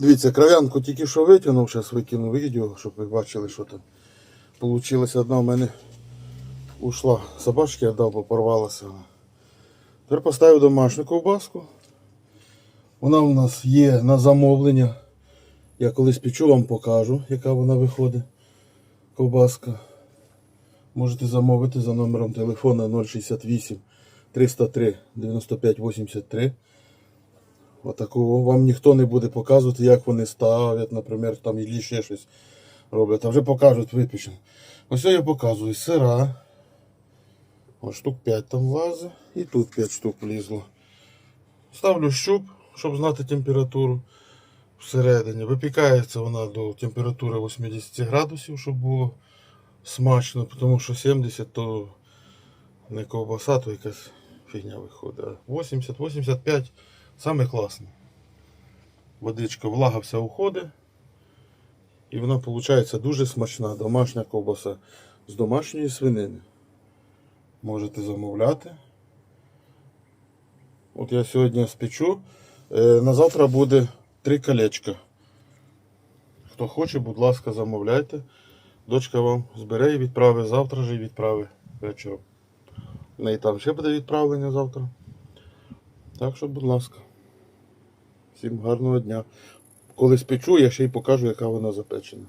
Дивіться, кров'янку тільки що витягнув, зараз викину відео, щоб ви бачили, що там. Получилось одна в мене ушла. Собачки я дав, бо порвалася. Тепер поставив домашню ковбаску. Вона у нас є на замовлення. Я колись печу вам покажу, яка вона виходить. Ковбаска. Можете замовити за номером телефона 068 303 95 83. Отакого вам ніхто не буде показувати, як вони ставлять, наприклад, там і ще щось роблять. А вже покажуть випічено. Ось я показую сира. Ось штук 5 там влазить. І тут 5 штук влізло. Ставлю щуп, щоб знати температуру всередині. Випікається вона до температури 80 градусів, щоб було смачно, тому що 70 то не ковбаса, то якась фігня виходить. 80-85 саме класне. Водичка, влага вся уходить. І вона виходить дуже смачна домашня ковбаса з домашньої свинини. Можете замовляти. От я сьогодні спечу. Е, На завтра буде три колечка. Хто хоче, будь ласка, замовляйте. Дочка вам збере і відправить завтра же і відправить вечором. В неї там ще буде відправлення завтра. Так що, будь ласка. Всім гарного дня. Коли спечу, я ще й покажу, яка вона запечена.